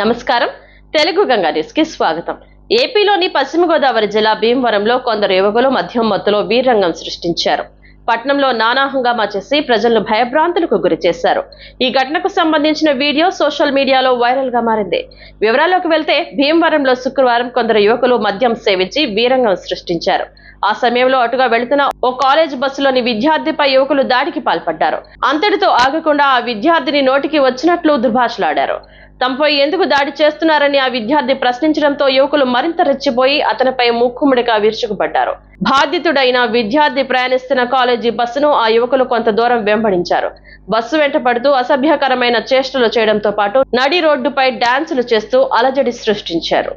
నమస్కారం. తెలుగు గంగా న్యూస్కి స్వాగతం. ఏపీలోని పశ్చిమ గోదావరి జిల్లా భీమవరంలో కొందరు యువకులు మద్యం మత్తులో వీరంగం సృష్టించారు. పట్నంలో నానా హంగామా చేసి ప్రజలను భయభ్రాంతులకు గురి చేశారు. ఈ ఘటనకు సంబంధించిన వీడియో సోషల్ మీడియాలో వైరల్గా మారింది. వివరాల్లోకి వెళ్తే భీమవరంలో శుక్రవారం కొందరు యువకులు మద్యం సేవించి వీరంగం సృష్టించారు. ఆ సమయంలో అటుగా వెళుతున్న ఓ కాలేజ్ బస్సులోని విద్యార్థిపై యువకులు దాడికి పాల్పడ్డారు. అంతటితో ఆగకుండా ఆ విద్యార్థిని నోటికి వచ్చినట్లు దుర్భాషలాడారు. తమపై ఎందుకు దాడి చేస్తున్నారని ఆ విద్యార్థి ప్రశ్నించడంతో యువకులు మరింత రెచ్చిపోయి అతనిపై ముక్కుముడిగా విరుచుకుపడ్డారు. బాధితుడైన విద్యార్థి ప్రయాణిస్తున్న కాలేజీ బస్సును ఆ యువకులు కొంత దూరం వెంబడించారు. బస్సు వెంట పడుతూ అసభ్యకరమైన చేష్టలు చేయడంతో పాటు నడి రోడ్డుపై డాన్సులు చేస్తూ అలజడి సృష్టించారు.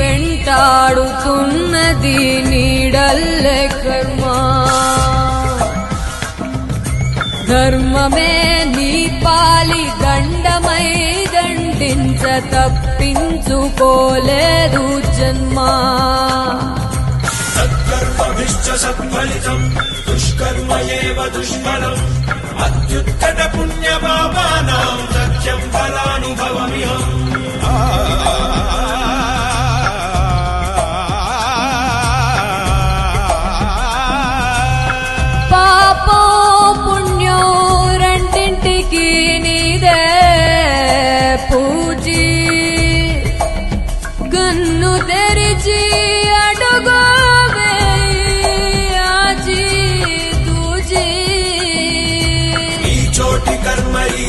వెంటాడుతున్నది నీడల్లే కర్మా. ధర్మమే నీ పాలి దండమై దండించ తప్పించుకోలేదు జన్మ. సత్కర్మభిశ్చ సత్ఫలితం దుష్కర్మ ఏవ దుష్ఫలం అత్యుత్కట పుణ్యపాపానాం సత్యం ఫలా.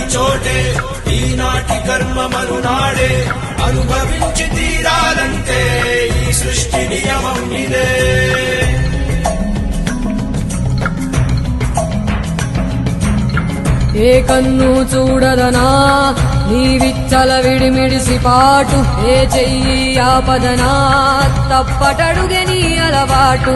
చోటే ఈనాటి కర్మ మరునాడే అనుభవించి తీరాలంటే ఈ సృష్టి నియమం ఇదే. ఏ కన్ను చూడదనా నీవిచ్చల విడిమిడిసి పాటు ఏ చెయ్యి ఆపదనా తప్పటడుగని అలవాటు